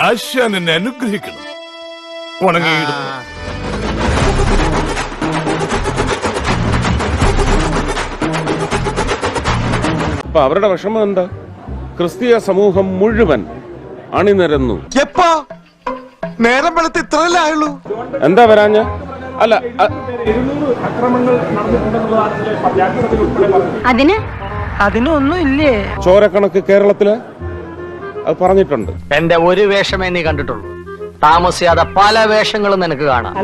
ആശാൻ എന്നെ അനുഗ്രഹിക്കണം വണങ്ങിയിടുന്നു അപ്പൊ അവരുടെ വിഷമം എന്താ? ക്രിസ്തീയ സമൂഹം മുഴുവൻ അണിനിരന്നു. എപ്പാ? നേരം വെളുത്ത് ഇത്രയല്ലേ ആയുള്ളൂ? എന്താ വരാഞ്ഞ? അല്ല അ- അതിന് അതിനൊന്നും ഇല്ലേ ചോരക്കണക്ക് കേരളത്തിൽ? അത് പറഞ്ഞിട്ടുണ്ട്. എന്റെ ഒരു വേഷമേ നീ കണ്ടിട്ടുള്ളൂ. താമസിയാതെ പല വേഷങ്ങളും നിനക്ക് കാണാം.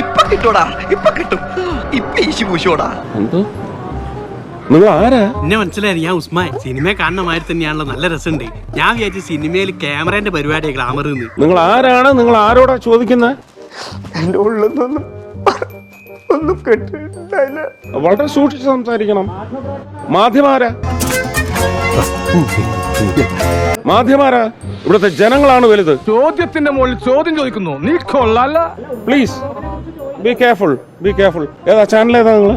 ഇപ്പൊ കിട്ടൂടാ ഇപ്പൊ കിട്ടും. ഇപ്പൊ ഈശി പൂശോടാ എന്തോ? നിങ്ങൾ ആരാ? എന്നെ മനസ്സിലായി ഞാൻ ഉസ്മാൻ. സിനിമ കാണുന്ന മാതിരി തന്നെയാണല്ലോ നല്ല രസമുണ്ട്. ഞാൻ വിചാരിച്ചു സിനിമയിൽ ക്യാമറേന്റെ പരിപാടി ഗ്ലാമർ നിങ്ങൾ ആരാണ്? നിങ്ങൾ ആരോടാ ചോദിക്കുന്നത് എന്റെ ഉള്ളിൽ നിന്നും ഒന്നും കേട്ടിട്ടില്ല. വളരെ സൂക്ഷിച്ച് സംസാരിക്കണം. മാധ്യമാരാ മാധ്യമാരാ ഇവിടുത്തെ ജനങ്ങളാണ് വലുത് ചോദ്യത്തിന്റെ മുകളിൽ ചോദ്യം ചോദിക്കുന്നു നീ കൊള്ളാല്ല please be careful be careful ഏതാ ചാനൽ ഏതാ നിങ്ങൾ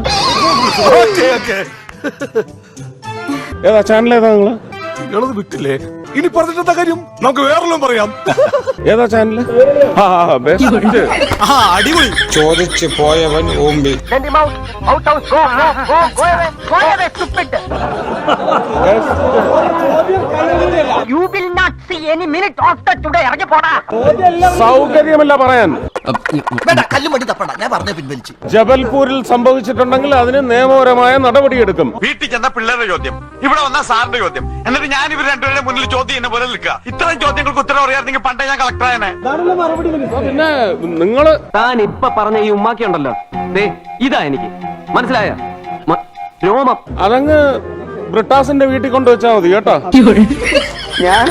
ഏതാ ചാനൽ ഏതാ നിങ്ങൾ നിങ്ങളത് വിട്ടില്ലേ ഇനി പറഞ്ഞിട്ട കാര്യം നമുക്ക് വേറെല്ലാം പറയാം ഏതാ ചാനൽ അടിപൊളി ബെസ്റ്റ് ചോദിച്ചു പോയവൻ ഓമ്പി you will not see any minute of the today ഇറങ്ങി പോടാ. സൗകര്യമല്ല പറയാൻ. വേണ്ട തപ്പണ്ട ഞാൻ പറഞ്ഞ പിൻവലിച്ചു. ജബൽപൂരിൽ സംഭവിച്ചിട്ടുണ്ടെങ്കിൽ അതിന് നിയമപരമായ നടപടിയെടുക്കും വീട്ടിൽ ചെന്ന പിള്ളേരുടെ ചോദ്യം. ഇവിടെ വന്ന സാറിന്റെ ചോദ്യം. എന്നിട്ട് ഞാൻ ഇവർ രണ്ടുപേരുടെ മുന്നിൽ ചോദ്യം ചെയ്യുന്ന പോലെ നിൽക്കുക. ഇത്രയും ചോദ്യങ്ങൾക്ക് ഉത്തരം അറിയാമെങ്കിൽ പണ്ടേ ഞാൻ കളക്ടറായനെ പിന്നെ നിങ്ങൾ താൻ ഇപ്പൊ പറഞ്ഞ ഈ ഉമ്മാക്കിയുണ്ടല്ലോ. ദേ ഇതാ എനിക്ക്. മനസ്സിലായ? രോമം. അതങ്ങ് ബ്രിട്ടാസിന്റെ വീട്ടിൽ കൊണ്ടുവച്ചാ മതി കേട്ടോ. ഞാൻ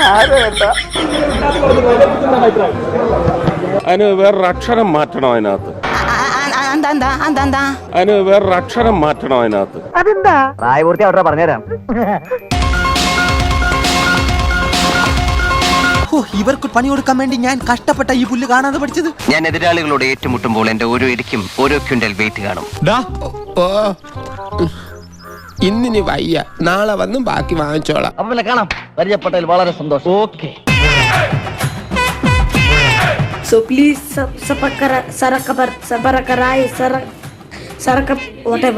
അതിന് വേറൊരു അക്ഷരം മാറ്റണം അതിനകത്ത്. അതിന് വേറൊരു അക്ഷരം മാറ്റണം അതിനകത്ത്. പ്രായപൂർത്തി അവിടെ പറഞ്ഞുതരാം. ഇവർക്ക് പണി കൊടുക്കാൻ വേണ്ടി ഞാൻ കഷ്ടപ്പെട്ട ഈ പുല്ല് കാണാതെ പഠിച്ചത്. ഞാൻ എതിരാളികളോട് ഏറ്റുമുട്ടുമ്പോൾ എന്റെ ഓരോ ഇരിക്കും ഓരോ ക്വിന്റൽ വെയിറ്റ് കാണും. ഓ. ഇന്നിനി വയ്യ. നാളെ വന്നും ബാക്കി വാങ്ങിച്ചോളാം. അമ്മനെ കാണാം. പരിചയപ്പെട്ടതിൽ വളരെ സന്തോഷം. ഓക്കെ. സർക്കറായി സറക്ക വോട്ടേ